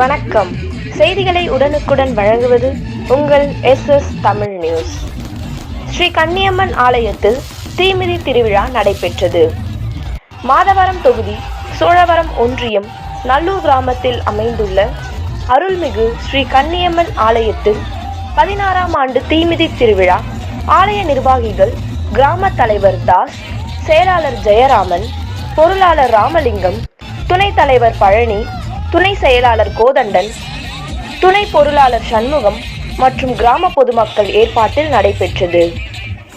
வணக்கம். செய்திகளை உடனுக்குடன் வழங்குவது உங்கள் S S Tamil news. Shri Kanniyamman ஆலயத்தில் தீமிதி திருவிழா நடைபெற்றது. மாதவரம் தொகுதி சோழவரம் ஒன்றியம் நல்லூர் கிராமத்தில் அமைந்துள்ள அருள்மிகு ஸ்ரீ கன்னியம்மன் ஆலயத்தில் பதினாறாம் ஆண்டு தீமிதி திருவிழா ஆலய நிர்வாகிகள் கிராம தலைவர் தாஸ் செயலாளர் ஜெயராமன் பொருளாளர் ராமலிங்கம் துணைத் தலைவர் பழனி துணை செயலாளர் கோதண்டன் துணை பொருளாளர் சண்முகம் மற்றும் கிராம பொதுமக்கள் ஏற்பாட்டில் நடைபெற்றது.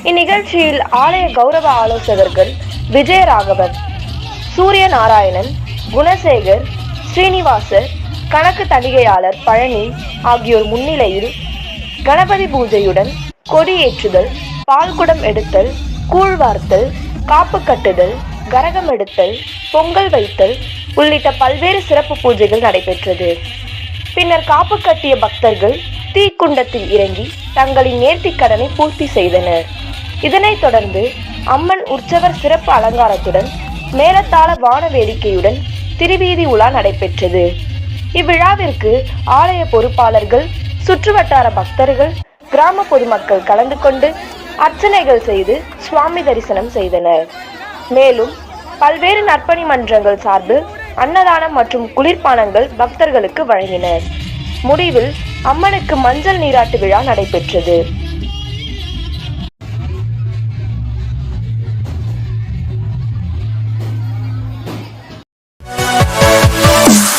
இந்நிகழ்ச்சியில் ஆலய கௌரவ ஆலோசகர்கள் விஜயராகவன் சூரிய நாராயணன் குணசேகர் ஸ்ரீனிவாசர் கணக்கு தணிகையாளர் பழனி ஆகியோர் முன்னிலையில் கணபதி பூஜையுடன் கொடியேற்றுதல் பால்குடம் எடுத்தல் கூழ் வார்த்தல் காப்பு கட்டுதல் கரகம் எடுத்தல் பொங்கல் வைத்தல் உள்ளிட்ட பல்வேறு சிறப்பு பூஜைகள் நடைபெற்றது. பின்னர் காப்பு கட்டிய பக்தர்கள் தீக்குண்டத்தில் இறங்கி தங்களின் நேர்த்திக் கடனை பூர்த்தி செய்தனர். இதனைத் தொடர்ந்து அம்மன் உற்சவர் சிறப்பு அலங்காரத்துடன் மேலத்தாள வான வேடிக்கையுடன் திருவீதி உலா நடைபெற்றது. இவ்விழாவிற்கு ஆலய பொறுப்பாளர்கள் சுற்றுவட்டார பக்தர்கள் கிராம பொதுமக்கள் கலந்து கொண்டு அர்ச்சனைகள் செய்து சுவாமி தரிசனம் செய்தனர். மேலும் பல்வேறு நற்பணி மன்றங்கள் சார்பில் அன்னதானம் மற்றும் குளிர்பானங்கள் பக்தர்களுக்கு வழங்கினர் முடிவில் அம்மனுக்கு மஞ்சள் நீராட்டு விழா நடைபெற்றது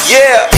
Yeah.